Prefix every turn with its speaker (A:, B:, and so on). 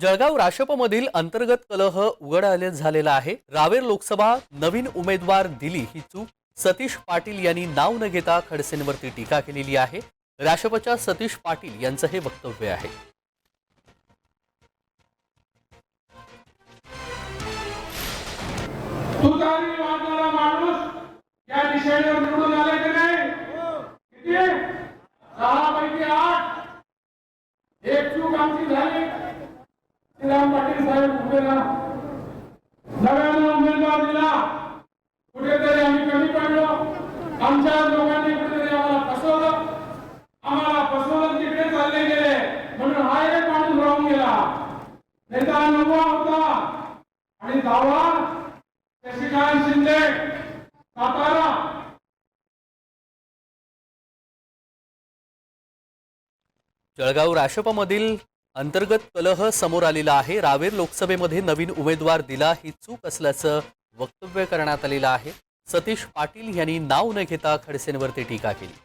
A: जळगाव राशपमधील अंतर्गत कलह उघड आले- झालेला आहे. रावेर लोकसभा नवीन उमेदवार दिली ही चूक. सतीश पाटील यांनी नाव न घेता खडसेंवरती टीका केलेली आहे. राशपच्या सतीश पाटील यांचं हे वक्तव्य आहे.
B: या दिशेने निवडून आले की नाही? किती? सहा पैकी आठ. एक चूक आमची झाली. पाटील साहेब उभे राहा नव्यानं उमेदवार दिला. कुठेतरी आम्ही कमी पडलो. आमच्या लोकांनी कुठेतरी आम्हाला फसवलं. आम्हाला फसवलं तिकडे चालले गेले. म्हणून हा एक माणूस राहून गेला. नेता नवा होता. आणि दावा शशिकांत शिंदे सातारा.
A: जळगाव राशपमधील अंतर्गत कलह समोर आलेला आहे. रावेर लोकसभेमध्ये नवीन उमेदवार दिला ही चूक असल्याचं वक्तव्य करण्यात आलेलं आहे. सतीश पाटील यांनी नाव न घेता खडसेंवरती टीका केली.